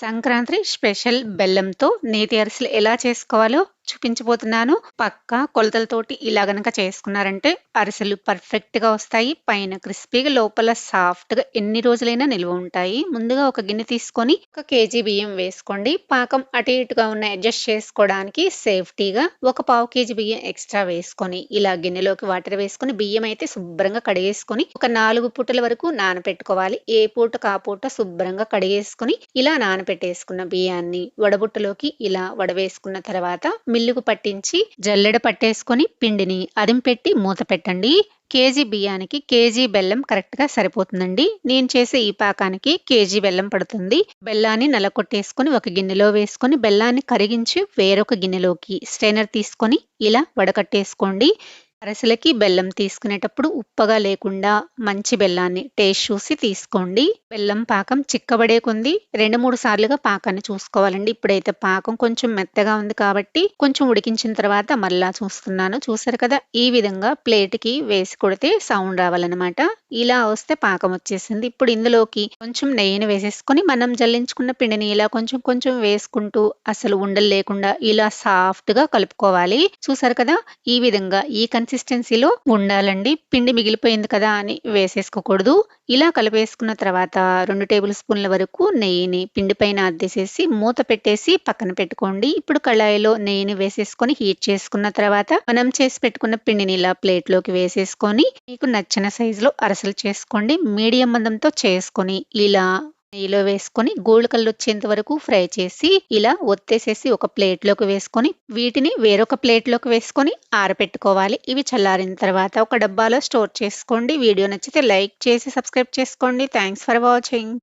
Sankranti special బెల్లంతో నేతి అరిసెలు ఎలా చేసుకోవాలో చూపించబోతున్నాను. పక్క కొలతలతోటి ఇలా గనక చేసుకున్నారంటే అరిసెలు పర్ఫెక్ట్గా వస్తాయి. పైన క్రిస్పీగా లోపల సాఫ్ట్గా ఎన్ని రోజులైనా నిల్వ ఉంటాయి. ముందుగా ఒక గిన్నె తీసుకొని ఒక కేజీ బియ్యం వేసుకోండి. పాకం అటు ఇటుగా ఉన్న అడ్జస్ట్ చేసుకోవడానికి సేఫ్టీగా ఒక పావు కేజీ బియ్యం ఎక్స్ట్రా వేసుకొని ఇలా గిన్నెలోకి వాటర్ వేసుకొని బియ్యం అయితే శుభ్రంగా కడిగేసుకొని ఒక నాలుగు పూటల వరకు నానపెట్టుకోవాలి. ఏ పూట కా పూట శుభ్రంగా కడిగేసుకొని ఇలా నానపెట్టేసుకున్న బియ్యాన్ని వడబుట్టలోకి ఇలా వడవేసుకున్న తర్వాత మిల్లుకు పట్టించి జల్లెడ పట్టేసుకొని పిండిని అదిం పెట్టి మూత పెట్టండి. కేజీ బియ్యానికి కేజీ బెల్లం కరెక్ట్గా సరిపోతుందండి. నేను చేసే ఈ పాకానికి కేజీ బెల్లం పడుతుంది. బెల్లాన్ని నలకొట్టేసుకొని ఒక గిన్నెలో వేసుకొని బెల్లాన్ని కరిగించి వేరొక గిన్నెలోకి స్ట్రైనర్ తీసుకొని ఇలా వడకట్టేసుకోండి. అరసలకి బెల్లం తీసుకునేటప్పుడు ఉప్పగా లేకుండా మంచి బెల్లాన్ని టేస్ట్ చూసి తీసుకోండి. బెల్లం పాకం చిక్కబడే కొంది. రెండు మూడు సార్లుగా పాకాన్ని చూసుకోవాలండి. ఇప్పుడైతే పాకం కొంచెం మెత్తగా ఉంది కాబట్టి కొంచెం ఉడికించిన తర్వాత మళ్ళా చూస్తున్నాను. చూసారు కదా ఈ విధంగా ప్లేట్కి వేసి కొడితే సౌండ్ రావాలన్నమాట. ఇలా వస్తే పాకం వచ్చేసింది. ఇప్పుడు ఇందులోకి కొంచెం నెయ్యిని వేసేసుకొని మనం జల్లించుకున్న పిండిని ఇలా కొంచెం కొంచెం వేసుకుంటూ అసలు ఉండలు లేకుండా ఇలా సాఫ్ట్గా కలుపుకోవాలి. చూసారు కదా ఈ విధంగా ఈ కన్సిస్టెన్సీలో ఉండాలండి. పిండి మిగిలిపోయింది కదా అని వేసేసుకోకూడదు. ఇలా కలిపేసుకున్న తర్వాత రెండు టేబుల్ స్పూన్ల వరకు నెయ్యిని పిండి పైన అద్దేసేసి మూత పెట్టేసి పక్కన పెట్టుకోండి. ఇప్పుడు కళాయిలో నెయ్యిని వేసేసుకొని హీట్ చేసుకున్న తర్వాత మనం చేసి పెట్టుకున్న పిండిని ఇలా ప్లేట్లోకి వేసేసుకొని మీకు నచ్చిన సైజులో అరసలు చేసుకోండి. మీడియం మందంతో చేసుకొని ఇలా నెయ్యిలో వేసుకొని గోల్డ్ కలర్ వచ్చేంత వరకు ఫ్రై చేసి ఇలా ఒత్తేసేసి ఒక ప్లేట్లోకి వేసుకొని వీటిని వేరొక ప్లేట్లోకి వేసుకొని ఆరపెట్టుకోవాలి. ఇవి చల్లారిన తర్వాత ఒక డబ్బాలో స్టోర్ చేసుకోండి. వీడియో నచ్చితే లైక్ చేసి సబ్స్క్రైబ్ చేసుకోండి. Thanks for watching.